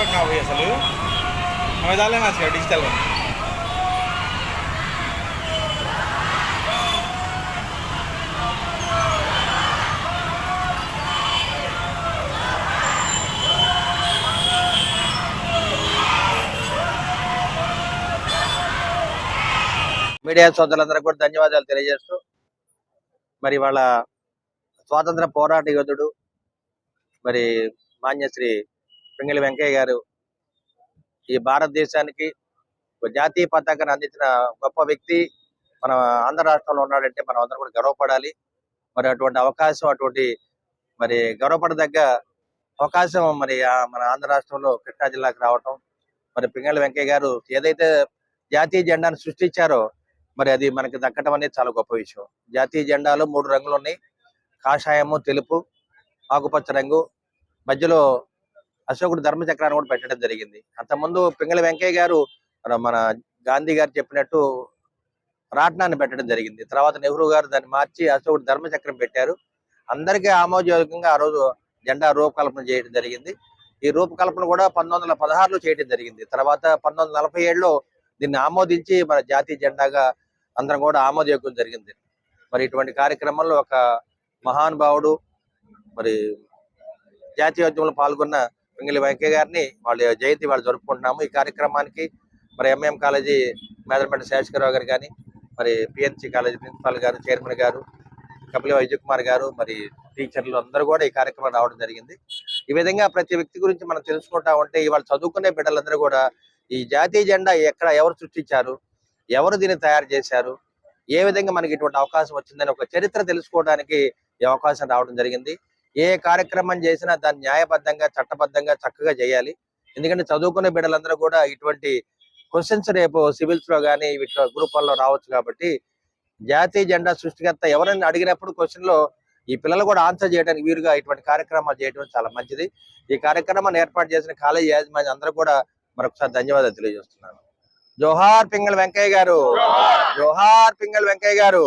అశోక నా పోయి అసలు ఆమె దాలేనా అసలు డిజిటల్ మీడియా సోదరులందరూ కూడా ధన్యవాదాలు తెలియజేస్తూ మరి వాళ్ళ స్వాతంత్ర పోరాట యోధుడు మరి మాన్యశ్రీ పింగళి వెంకయ్య గారు ఈ భారతదేశానికి ఒక జాతీయ పతాకాన్ని అందించిన గొప్ప వ్యక్తి. మన ఆంధ్ర రాష్ట్రంలో ఉన్నాడంటే మనం అందరం కూడా గర్వపడాలి. మరి అటువంటి అవకాశం అటువంటి మరి గర్వపడదగ్గ అవకాశం మరి మన ఆంధ్ర రాష్ట్రంలో కృష్ణా జిల్లాకు రావటం. మరి పింగళి వెంకయ్య గారు ఏదైతే జాతీయ జెండాను సృష్టించారో మరి అది మనకి దక్కటం అనేది చాలా గొప్ప విషయం. జాతీయ జెండాలో మూడు రంగులు ఉన్నాయి. కాషాయము తెలుపు ఆకుపచ్చ రంగు. మధ్యలో అశోకుడు ధర్మచక్రాన్ని కూడా పెట్టడం జరిగింది. అంతకుముందు పింగళి వెంకయ్య గారు మన మన గాంధీ గారు చెప్పినట్టు రాట్నాన్ని పెట్టడం జరిగింది. తర్వాత నెహ్రూ గారు దాన్ని మార్చి అశోకుడు ధర్మచక్రం పెట్టారు. అందరికీ ఆమోదయోగంగా ఆ రోజు జెండా రూపకల్పన చేయడం జరిగింది. ఈ రూపకల్పన కూడా పంతొమ్మిది వందల పదహారులో చేయడం జరిగింది. తర్వాత పంతొమ్మిది వందల నలభై ఏడులో దీన్ని ఆమోదించి మన జాతీయ జెండాగా అందరం కూడా ఆమోదయోగం జరిగింది. మరి ఇటువంటి కార్యక్రమంలో ఒక మహానుభావుడు మరి జాతీయోద్యమంలో పాల్గొన్న పింగళి వెంకయ్య గారిని వాళ్ళ జయంతి వాళ్ళు జరుపుకుంటున్నాము. ఈ కార్యక్రమానికి మరి ఎంఎం కాలేజీ మేదరపేట శేషకరావు గారు కానీ మరి పిఎన్సి కాలేజీ ప్రిన్సిపాల్ గారు చైర్మన్ గారు కపిల వైద్య కుమార్ గారు మరి టీచర్లు అందరూ కూడా ఈ కార్యక్రమం రావడం జరిగింది. ఈ విధంగా ప్రతి వ్యక్తి గురించి మనం తెలుసుకుంటా ఉంటే ఇవాళ చదువుకునే బిడ్డలందరూ కూడా ఈ జాతీయ జెండా ఎక్కడ ఎవరు సృష్టించారు ఎవరు దీన్ని తయారు చేశారు ఏ విధంగా మనకి ఇటువంటి అవకాశం వచ్చిందని ఒక చరిత్ర తెలుసుకోవడానికి ఈ అవకాశం రావడం జరిగింది. ఏ కార్యక్రమం చేసినా దాన్ని న్యాయబద్ధంగా చట్టబద్ధంగా చక్కగా చేయాలి. ఎందుకంటే చదువుకునే బిడ్డలందరూ కూడా ఇటువంటి క్వశ్చన్స్ రేపు సివిల్స్లో కానీ వీటిలో గ్రూప్లో రావచ్చు కాబట్టి జాతీయ జెండా సృష్టికర్త ఎవరైనా అడిగినప్పుడు క్వశ్చన్లో ఈ పిల్లలు కూడా ఆన్సర్ చేయడానికి వీలుగా ఇటువంటి కార్యక్రమాలు చేయడం చాలా మంచిది. ఈ కార్యక్రమాన్ని ఏర్పాటు చేసిన కాలేజీ యాజమాన్యం అందరూ కూడా మరొకసారి ధన్యవాదాలు తెలియజేస్తున్నాను. జోహార్ పింగళ వెంకయ్య గారు. జోహార్. పింగళ వెంకయ్య గారు.